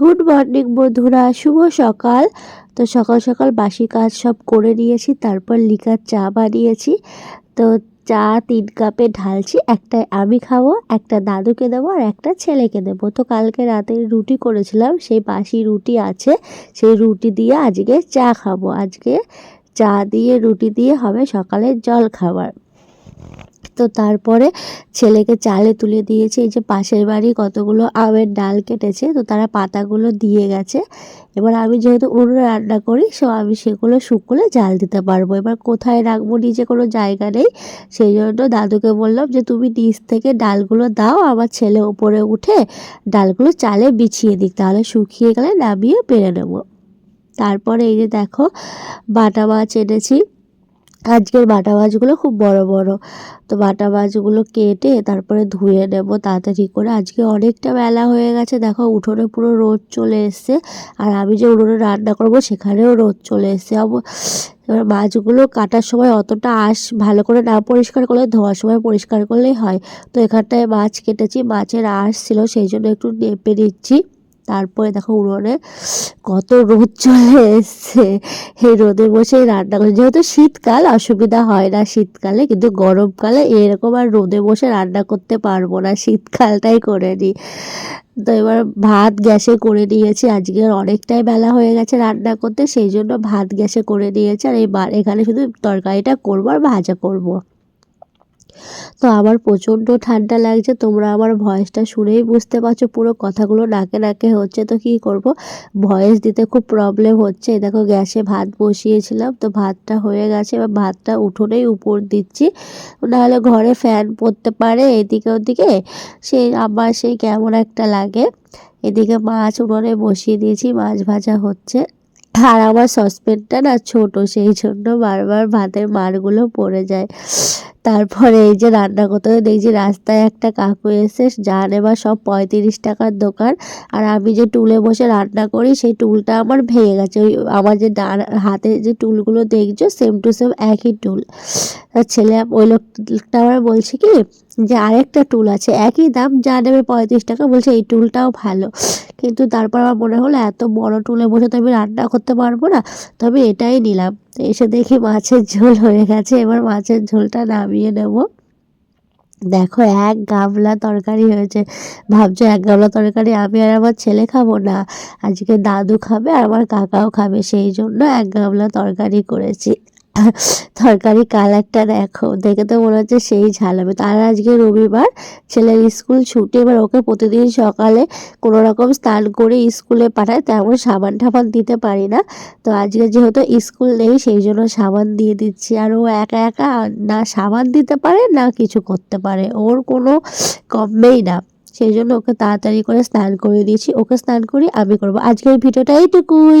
Good morning বন্ধুরা, শুভ সকাল। তো সকাল সকাল বাসি কাজ সব করে নিয়েছি, তারপর লিকার চা বানিয়েছি। তো চা তিন কাপে ঢালছি একটা আমি খাব, একটা দাদুকে দেবো আর একটা ছেলেকে দেবো। তো কালকে রাতে রুটি করেছিলাম, সেই বাসি রুটি আছে, সেই রুটি দিয়ে আজকে চা খাব। আজকে চা দিয়ে, রুটি দিয়ে হবে সকালের জল খাবার তো তারপরে ছেলেকে চালে তুলে দিয়েছে। এই যে পাশের বাড়ি কতগুলো আমের ডাল কেটেছে, তো তারা পাতাগুলো দিয়ে গেছে। এবার আমি যেহেতু উনুনে রান্না করি, সো আমি সেগুলো শুকলে জাল দিতে পারব। এবার কোথায় রাখব নিজে কোনো জায়গা নেই, সেই জন্য দাদুকে বললাম যে, তুমি নিচ থেকে ডালগুলো দাও, আমার ছেলে ওপরে উঠে ডালগুলো চালে বিছিয়ে দিক, তাহলে শুকিয়ে গেলে নামিয়ে পেরে নেব। তারপরে এই যে দেখো, বাটা মাছ এনেছি। আজকের বাটা মাছগুলো খুব বড় বড়। তো বাটা মাছগুলো কেটে তারপরে ধুয়ে নেব তাড়াতাড়ি করে। আজকে অনেকটা বেলা হয়ে গেছে। দেখো উঠোনে পুরো রোদ চলে এসছে। আর আমি যে উঠোনে রান্না করব সেখানেও রোদ চলে এসছে। এবার মাছগুলো কাটার সময় অতটা আঁশ ভালো করে না পরিষ্কার করলে, ধোয়ার সময় পরিষ্কার করলেই হয়। তো এখানটায় মাছ কেটেছি। মাছের আঁশ ছিল, সেই জন্য একটু নেপে নিচ্ছি। তারপরে দেখো উড়োনে কত রোদ চলে এসছে। এই রোদে বসে রান্না করে যেহেতু শীতকাল, অসুবিধা হয় না শীতকালে, কিন্তু গরমকালে এরকম আর রোদে বসে রান্না করতে পারব না। শীতকালটাই করে নিই তো এবার ভাত গ্যাসে করে নিয়েছি। আজকে অনেকটাই বেলা হয়ে গেছে রান্না করতে, সেই জন্য ভাত গ্যাসে করে নিয়েছি। আর এই এখানে শুধু তরকারিটা করব আর ভাজা করব। তো আমার প্রচণ্ড ঠান্ডা লাগছে, তোমরা আমার ভয়েসটা শুনেই বুঝতে পারছ, পুরো কথাগুলো নাকে নাকে হচ্ছে, তো কী করব? ভয়েস দিতে খুব প্রবলেম হচ্ছে। দেখো, গ্যাসে ভাত বসিয়েছিলাম, তো ভাতটা হয়ে গেছে, এবার ভাতটা উঠোনেই উপর দিচ্ছি। নাহলে ঘরে ফ্যান পড়তে পারে, এদিকে ওদিকে। সেই আবার সেই কেমন একটা লাগে। এদিকে মাছ উঠোনে বসিয়ে দিয়েছি, মাছ ভাজা হচ্ছে। আর আমার সসপেনটা না ছোট, সেই জন্য বারবার ভাতের মারগুলো পড়ে যায়। তারপরে এই যে রান্না করতে দেখছি রাস্তায় একটা কাকু এসে জানে বা সব পঁয়ত্রিশ টাকার দোকান। আর আমি যে টুলে বসে রান্না করি, সেই টুলটা আমার ভেঙে গেছে। ওই আমার যে ডান হাতে যে টুলগুলো দেখছ সেম টু সেম একই টুল। ছেলে, ওই লোকটা আমার বলছে কি, যে আরেকটা টুল আছে, একই দাম, যা নেবে পঁয়ত্রিশ টাকা, বলছে এই টুলটাও ভালো। কিন্তু তারপর আমার মনে হলো, এত বড় টুলে বসে তো আমি রান্না করতে পারব না, তবে এটাই নিলাম। এসে দেখি মাছের ঝোল হয়ে গেছে, এবার মাছের ঝোলটা নামিয়ে নেব। দেখো, এক গামলা তরকারি হয়েছে। ভাবছ, এক গামলা তরকারি আমি আর আমার ছেলে খাব না? আজকে দাদু খাবে আর আমার কাকাও খাবে, সেই জন্য এক গামলা তরকারি করেছি। তরকারি কালারটা দেখো, দেখে তো মনে হচ্ছে সেই ঝাল হবে। তার আজকে রবিবার, ছেলের স্কুল ছুটি, এবার ওকে প্রতিদিন সকালে কোনো রকম স্নান করে স্কুলে পাঠায়, তেমন সাবান ঠাবান দিতে পারি না। তো আজকে যেহেতু স্কুল নেই, সেই জন্য সাবান দিয়ে দিচ্ছি। আর ও একা একা না সাবান দিতে পারে, না কিছু করতে পারে। ওর কোনো কমবেই না। সেই জন্য ওকে তাড়াতাড়ি করে স্নান করে দিয়েছি। ওকে স্নান করি আমি করব। আজকের ভিডিওটা এইটুকুই।